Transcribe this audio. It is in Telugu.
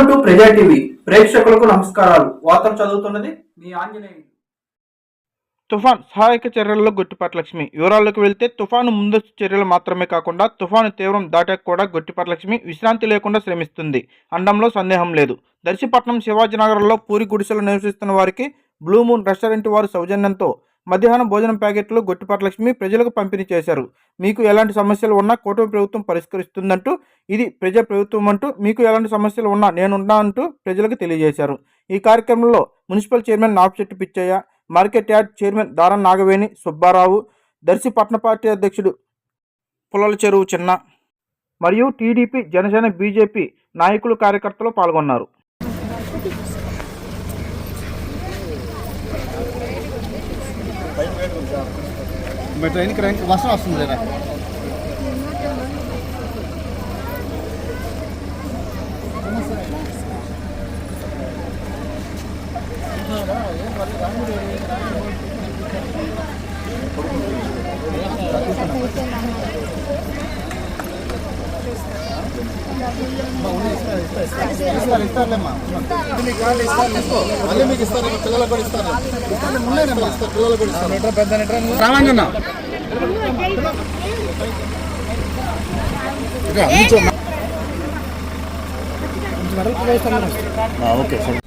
వెల్కమ్ టు ప్రజా టీవీ ప్రేక్షకులకు నమస్కారాలు. వార్తలు చదువుతున్నది మీ ఆంజనేయ తుఫాన్ సహాయక చర్యల్లో గొట్టిపాటి లక్ష్మి వివరాల్లోకి వెళ్తే తుఫాను ముందస్తు చర్యలు మాత్రమే కాకుండా తుఫాను తీవ్రం దాటాక కూడా గొట్టిపాటి లక్ష్మి విశ్రాంతి లేకుండా శ్రమిస్తుంది. అండంలో సందేహం లేదు. దర్శిపట్నం శివాజీనగర్లో పూరి గుడిసెలో నివసిస్తున్న వారికి బ్లూ మూన్ రెస్టారెంట్ వారు సౌజన్యంతో మధ్యాహ్నం భోజనం ప్యాకెట్లు గొట్టిపాటి లక్ష్మి ప్రజలకు పంపిణీ చేశారు. మీకు ఎలాంటి సమస్యలు ఉన్నా కూటమి ప్రభుత్వం పరిష్కరిస్తుందంటూ ఇది ప్రజా ప్రభుత్వం అంటూ మీకు ఎలాంటి సమస్యలు ఉన్నా నేనున్నా అంటూ ప్రజలకు తెలియజేశారు. ఈ కార్యక్రమంలో municipal chairman Napisetti Pichaiah market yard chairman Dara Nagaveni Subbarao Darsi పట్న party అధ్యక్షుడు పుల్లల చెరువు చిన్న మరియు టీడీపీ జనసేన బీజేపీ నాయకులు కార్యకర్తలు పాల్గొన్నారు. మరి ట్రైన్కి రైన్కి వర్షం వస్తుంది లేదా ఇస్తారు ఇస్తారులేమ్మా మళ్ళీ మీకు ఇస్తారు పిల్లలకు కూడా ఇస్తారు ఇస్తారు ముందేనమ్మా ఇస్తారు పిల్లలకు కూడా ఇస్తారు పెద్ద ఓకే సార్.